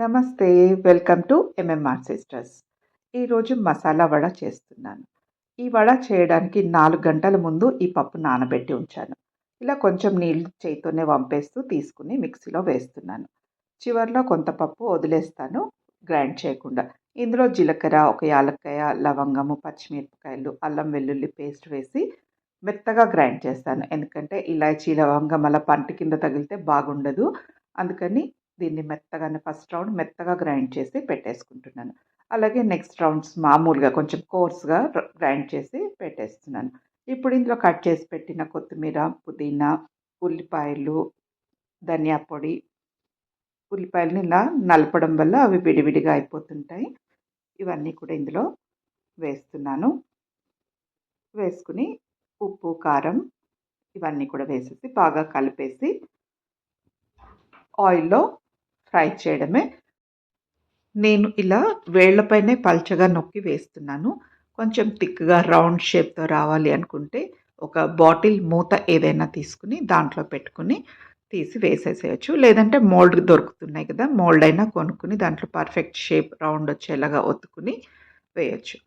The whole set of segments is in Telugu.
నమస్తే వెల్కమ్ టు ఎంఎంఆర్ సిస్టర్స్ ఈరోజు మసాలా వడ చేస్తున్నాను. ఈ వడ చేయడానికి నాలుగు గంటల ముందు ఈ పప్పు నానబెట్టి ఉంచాను. ఇలా కొంచెం నీళ్ళు చేయితోనే వంపేస్తూ తీసుకుని మిక్సీలో వేస్తున్నాను. చివరిలో కొంత పప్పు వదిలేస్తాను గ్రైండ్ చేయకుండా. ఇందులో జీలకర్ర ఒక యాలక్కాయ లవంగము పచ్చిమిరపకాయలు అల్లం వెల్లుల్లి పేస్ట్ వేసి మెత్తగా గ్రైండ్ చేస్తాను. ఎందుకంటే ఇలాచీ లవంగం అలా పంట కింద తగిలితే బాగుండదు. అందుకని దీన్ని మెత్తగానే ఫస్ట్ రౌండ్ మెత్తగా గ్రైండ్ చేసి పెట్టేసుకుంటున్నాను. అలాగే నెక్స్ట్ రౌండ్స్ మామూలుగా కొంచెం కోర్స్గా గ్రైండ్ చేసి పెట్టేస్తున్నాను. ఇప్పుడు ఇందులో కట్ చేసి పెట్టిన కొత్తిమీర పుదీనా ఉల్లిపాయలు ధనియా పొడి ఉల్లిపాయలని ఇలా నలపడం వల్ల అవి విడివిడిగా అయిపోతుంటాయి. ఇవన్నీ కూడా ఇందులో వేస్తున్నాను. వేసుకుని ఉప్పు కారం ఇవన్నీ కూడా వేసేసి బాగా కలిపేసి ఆయిల్లో ఫ్రై చేయడమే. నేను ఇలా వేళ్ళపైనే పల్చగా నొక్కి వేస్తున్నాను. కొంచెం థిక్గా రౌండ్ షేప్తో రావాలి అనుకుంటే ఒక బాటిల్ మూత ఏదైనా తీసుకుని దాంట్లో పెట్టుకుని తీసి వేసేసేయచ్చు. లేదంటే మోల్డ్ దొరుకుతున్నాయి కదా మోల్డ్ అయినా కొనుక్కుని దాంట్లో పర్ఫెక్ట్ షేప్ రౌండ్ వచ్చేలాగా ఒత్తుకుని వేయచ్చు.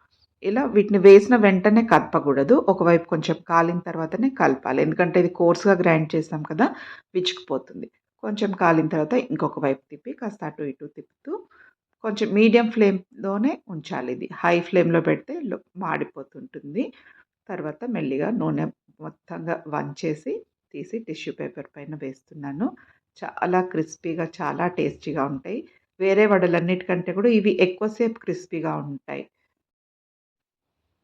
ఇలా వీటిని వేసిన వెంటనే కలపకూడదు ఒకవైపు కొంచెం కాలిన తర్వాతనే కలపాలి. ఎందుకంటే ఇది కోర్స్గా గ్రైండ్ చేసాం కదా విచ్చుకుపోతుంది. కొంచెం కాలిన తర్వాత ఇంకొక వైపు తిప్పి కాస్త అటు ఇటు తిప్పుతూ కొంచెం మీడియం ఫ్లేమ్లోనే ఉంచాలి ఇది. హై ఫ్లేమ్లో పెడితే మాడిపోతుంటుంది. తర్వాత మెల్లిగా నూనె మొత్తంగా వంచేసి తీసి టిష్యూ పేపర్ పైన వేస్తున్నాను. చాలా క్రిస్పీగా చాలా టేస్టీగా ఉంటాయి. వేరే వడలన్నిటికంటే కూడా ఇవి ఎక్కువసేపు క్రిస్పీగా ఉంటాయి.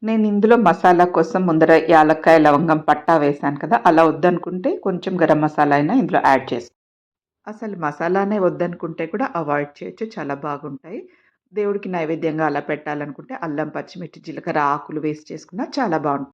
నేను ఇందులో మసాలా కోసం ముందర యాలక్కాయ లవంగం పట్టా వేశాను కదా అలా వద్దనుకుంటే కొంచెం గరం మసాలా అయినా ఇందులో యాడ్ చేసుకో అసలు మసాలానే వద్దనుకుంటే కూడా అవాయిడ్ చేయొచ్చు. చాలా బాగుంటాయి. దేవుడికి నైవేద్యంగా అలా పెట్టాలనుకుంటే అల్లం పచ్చిమిర్చి జీలకర్ర ఆకులు వేసి చేసుకున్నా చాలా బాగుంటుంది